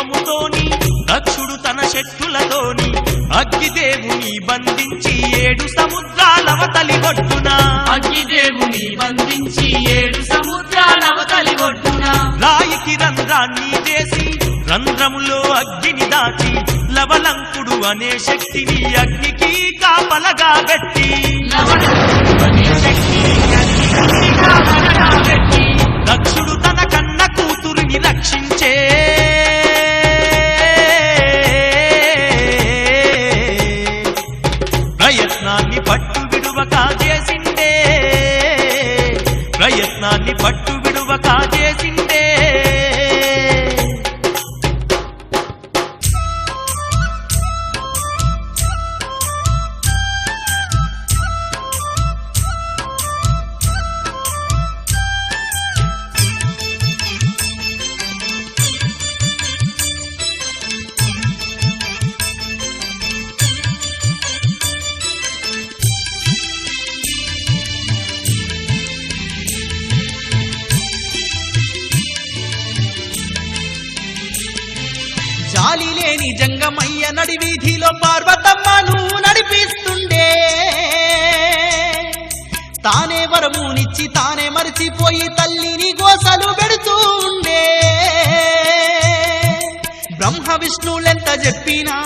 కోపముతోని దక్షుడు తన శక్తులతోని అగ్గిదేవుని బంధించి ఏడు సముద్రాలవతలి ఒడ్డున. అగ్నిదేవుని బంధించి ఏడు సముద్రాలవతలి ఒడ్డున. రాయికి రంధ్రాన్ని చేసి రంధ్రములో అగ్గిని దాచి లవలంకుడు అనే శక్తిని అగ్నికి కాపలగా పెట్టి. లవణుడు అనే శక్తిని అగ్నికి కాపలగా పెట్టి. దక్షుడు తన కన్న కూతురిని రక్షించే పట్టు విడువ చేసిండే లేని నడి వీధిలో పార్వతమ్మను నడిపిస్తుండే తానే వరమునిచ్చి తానే మరిచిపోయి తల్లిని గోసలు పెడుతూ ఉండే బ్రహ్మ విష్ణులెంత చెప్పినా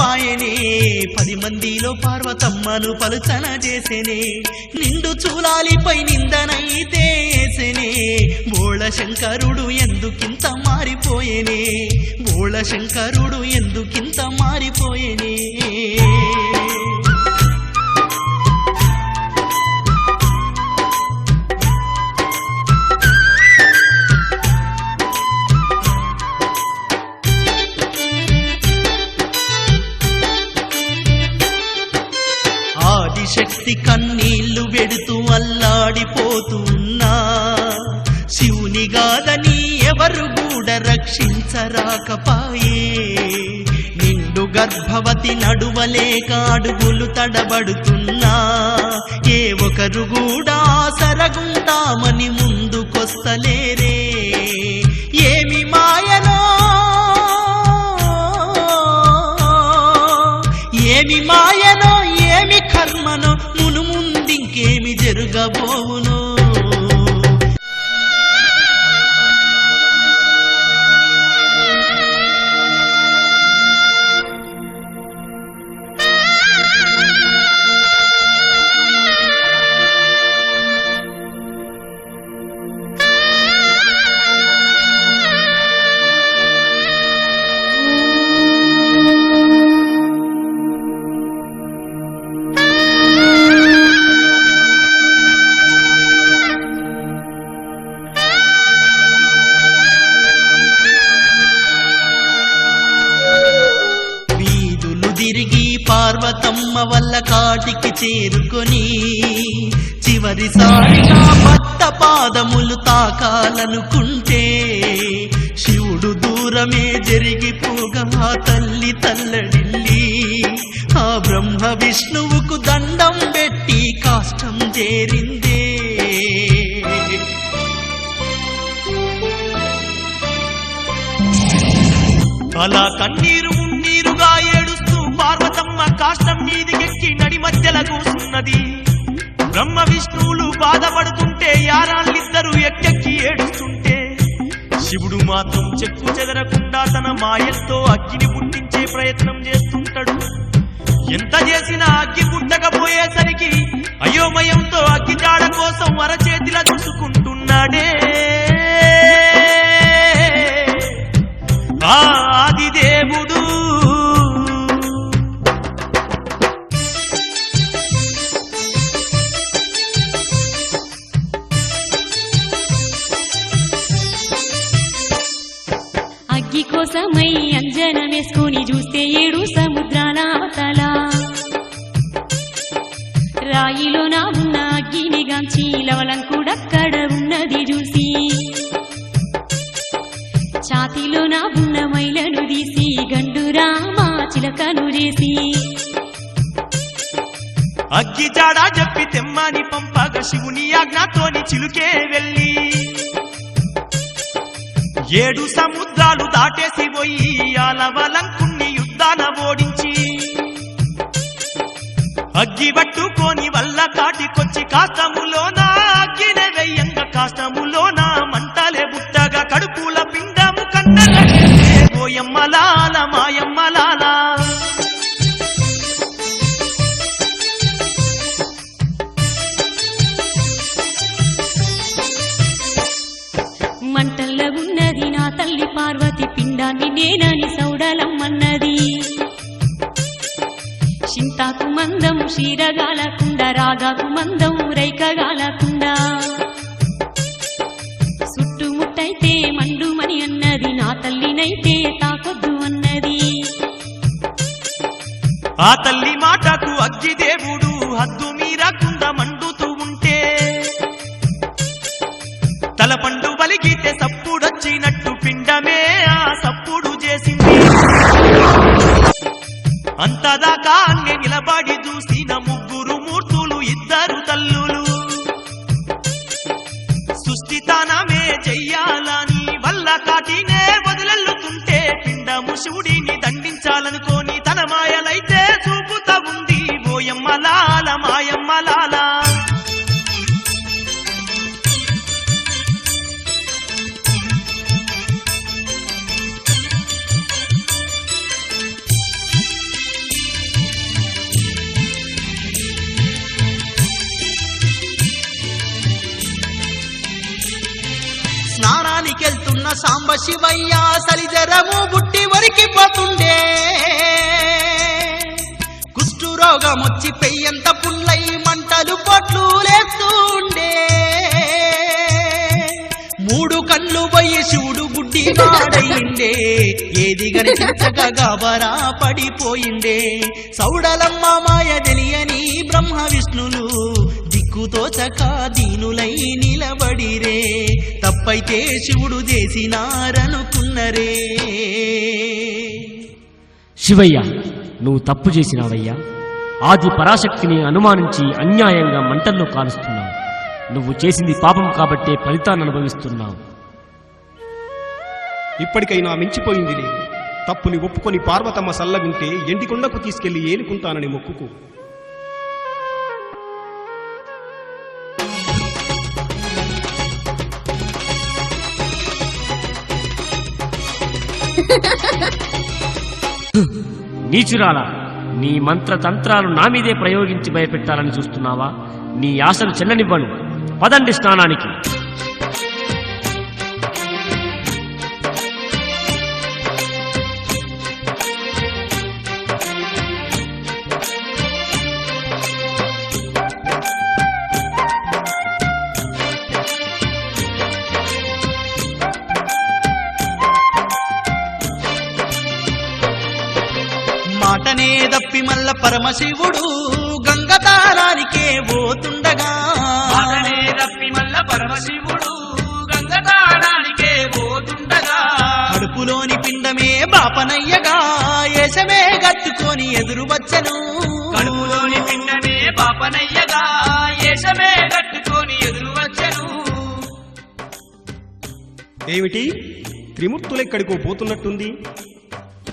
పాయనే. పది మందిలో పార్వతమ్మను పలుచన చేసేనే. నిండు చూలాలిపై నిందనైతే వేసేనే. బోళ శంకరుడు ఎందుకింత మారిపోయేనే? బోళ శంకరుడు ఎందుకింత మారిపోయేనే? ఆదిశక్తి కన్నీళ్ళు వెడుతూ అల్లాడిపోతున్నా. శివుని గాదని ఎవరు కూడా రక్షించరాకపాయే. నిండు గర్భవతి నడువలేక అడుగులు తడబడుతున్నా. ఏ ఒకరు కూడా సరగుంటామని போகும் పార్వతమ్మ వల్ల కాటికి చేరుకొని చివరిసారిగా భక్త పాదములు తాకాలనుకుంటే శివుడు దూరమే జరిగిపోగా తల్లి తల్లడిల్లి ఆ బ్రహ్మ విష్ణువుకు దండం పెట్టి కాష్టం చేరిందే. అలా కన్నీరు ఉన్నీరుగా పార్వతమ్మ కాష్టం మీదికెక్కి నడి మధ్యల కూసున్నది. బ్రహ్మ విష్ణువులు బాధపడుతుంటే యారాళ్ళిద్దరూ ఎక్కెక్కి ఏడుస్తుంటే. శివుడు మాత్రం చెక్కు చెదరకుండా తన మాయలతో అగ్గిని పుట్టించే ప్రయత్నం చేస్తుంటాడు. ఎంత చేసినా అగ్గి పుట్టకపోయేసరికి అయోమయంతో అగ్గి జాడ కోసం అరచేతిలా చూసుకుంటున్నాడే. కనురేసి అగ్గి జాడా చెప్పి తెమ్మని పంపగ శివుని ఆజ్ఞతోని చిలుకే వెళ్ళి. ఏడు సముద్రాలు దాటేసి పోయి అలవలంకుణ్ణి యుద్ధాన ఓడించి. అగ్గి పట్టుకొని వల్ల కాటికొచ్చి కాష్టములోన అగ్గిన వెయ్యంగ కాష్టములోన మంటలే బుట్టగా కడుపుల పిండము కన్నల ఓయమ్మలా పిండాన్ని నేనని సౌడలమ్మన్నది. చింతాకు మందం క్షీరగాలకుండా రాగాకు మందం రైకగాలకుండా చుట్టుముట్టయితే మండుమని అన్నది నా తల్లినైతే తాకొద్దు అన్నది. ఆ తల్లి మాటకు అగ్గి దేవుడు హద్దు మీరకు అంతదాకా అన్నే నిలబడి చూసిన ముగ్గురు మూర్తులు ఇద్దరు తల్లులు. సృష్టితానమే చెయ్యాలని వల్ల కాటినే వదిలెల్లుతుంటే పిండము శివుడిని దండ శివయ్య సలిజరము బుట్టి వరికిపోతుండే కుష్ఠురోగం వచ్చి పెయ్యంత పుల్లై మంటలు పొట్లు లేస్తుండే. మూడు కళ్ళు పోయి శివుడు బుడ్డి వాడయిండే ఏది గనిపించక గాబరా పడిపోయిండే. సౌడలమ్మ మాయ తెలియని బ్రహ్మ విష్ణులు దిక్కుతోచక దీనులై నిలబడిరే. తప్పైతే శివుడు చేసినారనుకున్నరే. శివయ్య నువ్వు తప్పు చేసినావయ్యా. ఆది పరాశక్తిని అనుమానించి అన్యాయంగా మంటల్లో కాలుస్తున్నావు. నువ్వు చేసింది పాపం కాబట్టే ఫలితాన్ని అనుభవిస్తున్నావు. ఇప్పటికైనా మించిపోయిందిలే తప్పుని ఒప్పుకొని పార్వతమ్మ సల్లగుంటే ఎండికొండకు తీసుకెళ్ళి ఏలుకుంటానని మొక్కుకు. నీచురాలా నీ మంత్రతంత్రాలు నా మీదే ప్రయోగించి భయపెట్టాలని చూస్తున్నావా? నీ ఆశలు చెల్లనివ్వను. పదండి స్నానానికి. పరమశివుడు గంగతారానికే పోతుండగా. మాటనే రప్పి మల్ల పరమశివుడు గంగతాడానికే పోతుండగా. కడుపులోని పిండమే బాపనయ్యగా ఏసమే గట్టుకొని ఎదురు వచ్చను కడుపులోని పిండమే పాపనయ్యగా ఏషమే కట్టుకొని ఎదురు వచ్చెను ఏమిటి? త్రిమూర్తులెక్కడికో పోతున్నట్టుంది.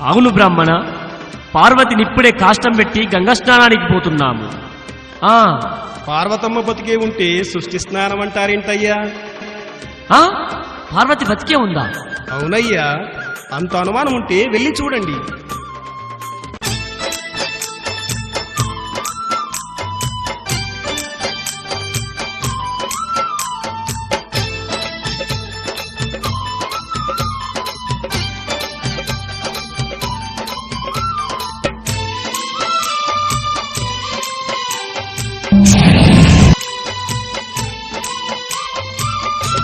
అవును బ్రాహ్మణ పార్వతినిప్పుడే కాష్టం పెట్టి గంగా స్నానానికి పోతున్నాము. ఆ. పార్వతమ్మ బతికే ఉంటే సృష్టి స్నానం అంటారేంటయ్యా? ఆ? పార్వతి బతికే ఉందా? అవునయ్యా అంత అనుమానం ఉంటే వెళ్ళి చూడండి.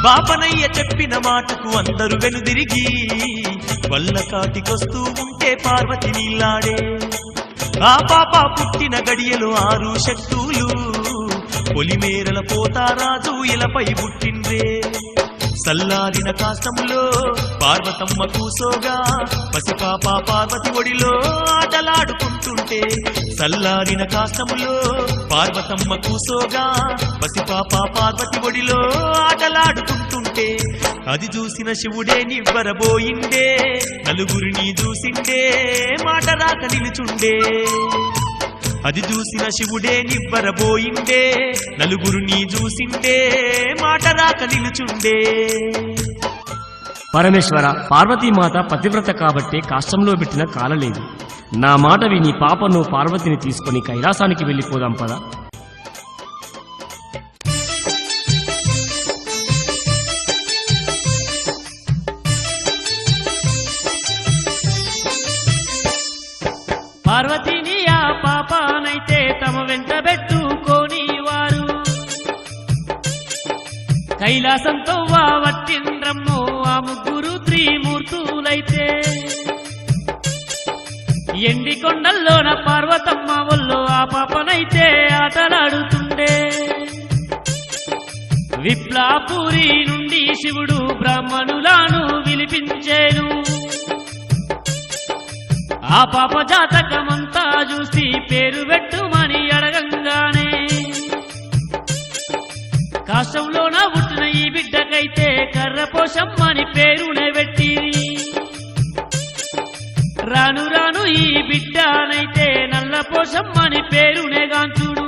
బాపనయ్య చెప్పిన మాటకు అందరూ వెనుదిరిగి వల్ల కాటికొస్తూ ఉంటే పార్వతి నీలాడే. ఆ పాప పుట్టిన గడియలు ఆరు శక్తులు పొలిమేరల పోతారాజు ఇలపై పుట్టిండ్రే. చల్లారిన కాష్టములో పార్వతమ్మ కూసోగా పసిపాప పార్వతి ఒడిలో ఆటలాడుకుంటుంటే చల్లారిన కాష్టములో పార్వతమ్మ కూసోగా పసిపాప పార్వతి ఒడిలో ఆటలాడుకుంటుంటే అది చూసిన శివుడే నివ్వరబోయిండే నలుగురిని చూసిండే మాట రాక నిలుచుండే. అది చూసిన శివుడే నివ్వరబోయిండే నలుగురిని చూసిండే మాట రాక నిలుచుండే పరమేశ్వర పార్వతీమాత పతివ్రత కాబట్టే కాష్టంలో పెట్టిన కాలలేదు. నా మాట విని పాపను పార్వతిని తీసుకుని కైలాసానికి వెళ్ళిపోదాం పదా. కైలాసంతో వా ఆ ముగ్గురు త్రిమూర్తులైతే. ఎండి కొండల్లోన పార్వతమ్మ ఒళ్ళో ఆ పాపనైతే ఆటలాడుతుండే. విప్లాపురి నుండి శివుడు బ్రాహ్మణులాను విలిపించేను. ఆ పాప జాతకమంతా చూసి పేరు పెట్టుమని అడగంగానే. కాష్టంలోన పుట్టిన బిడ్డకైతే కర్రపోషమ్మని పేరునే పెట్టిరి. రాను రాను ఈ బిడ్డనైతే నల్ల పోషమ్మని పేరునే గాంచుడు.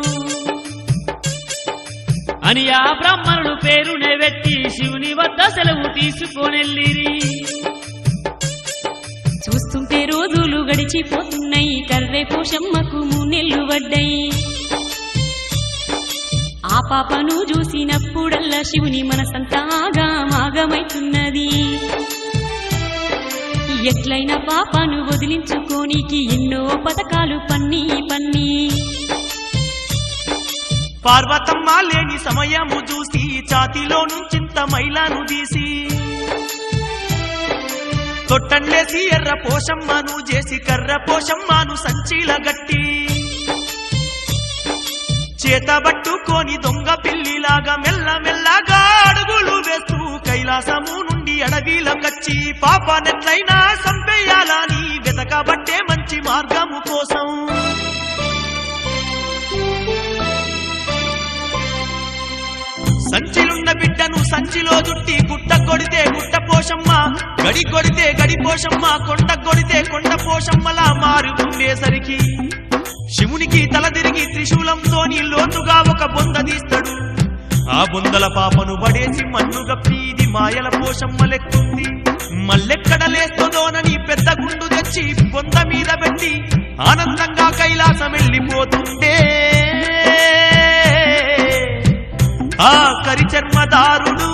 అని ఆ బ్రాహ్మణుడు పేరునే పెట్టి శివుని వద్ద సెలవు తీసుకొనెళ్ళిరి. చూస్తుంటే రోజులు గడిచిపోతున్నాయి కర్రే పోషమ్మకు మూనెళ్ళు పడ్డాయి ఆ పాపను చూసినప్పుడల్లా శివుని మనసంతా ఆగమాగమైతున్నది ఎట్లయినా పాపను వదిలించుకోనికి ఎన్నో పథకాలు పన్ని పన్ని. పార్వతమ్మ లేని సమయము చూసి ఛాతిలో నుంచింత మైలాను తీసి తొట్టండేసి ఎర్ర పోషమ్మను చేసి కర్ర పోషమ్మను సంచీల గట్టి. చేతబట్టుకొని దొంగ పిల్లిలాగా మెల్ల మెల్లగా అడుగులు వేస్తూ కైలాసము నుండి అడవిలకచ్చి పాపనెట్లయినా సంపేయాలని వెతకబట్టే మంచి మార్గము కోసం. సంచిలున్న బిడ్డను సంచిలో దుట్టి గుట్ట కొడితే గుట్ట పోషమ్మ గడి కొడితే గడి పోషమ్మ కొండ కొడితే కొండ పోషమ్మలా మారుతుండేసరికి శివునికి తల తిరిగి త్రిశూలంతోని లోతుగా ఒక బొంద తీస్తాడు. ఆ బొందల పాపను పడేసి మన్ను గప్పి ఇది మాయల పోషమ్మ లెక్కుంది. మల్లెక్కడ లేస్తుందోనని పెద్ద గుండు తెచ్చి బొంద మీద పెట్టి ఆనందంగా కైలాసం వెళ్ళిపోతుండే ఆ కరిచర్మదారుడు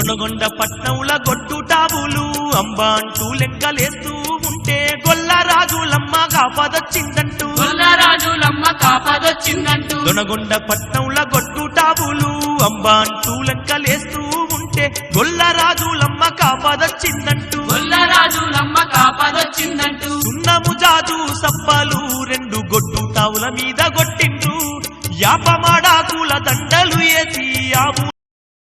దొనగొండ పట్నంల గొడ్డు టాబులు అంబ అంటూ లెక్కలేస్తూ ఉంటే గొల్ల రాజులమ్మ కాపదొచ్చిందంటూ. గొల్లరాజులమ్మ కాపదొచ్చిందంటూ. దొనగొండ పట్నంల గొడ్డు టాబులు అంబ అంటూ లెక్కలేస్తూ ఉంటే గొల్ల రాజులమ్మ కాపదొచ్చిందంటూ. గొల్లరాజులమ్మ కాపదొచ్చిందంటూ. సున్నము జాజు సప్పలు రెండు గొడ్డు తావుల మీద కొట్టిండ్రు యాపమాడాకుల దండలు వేసి ఆవు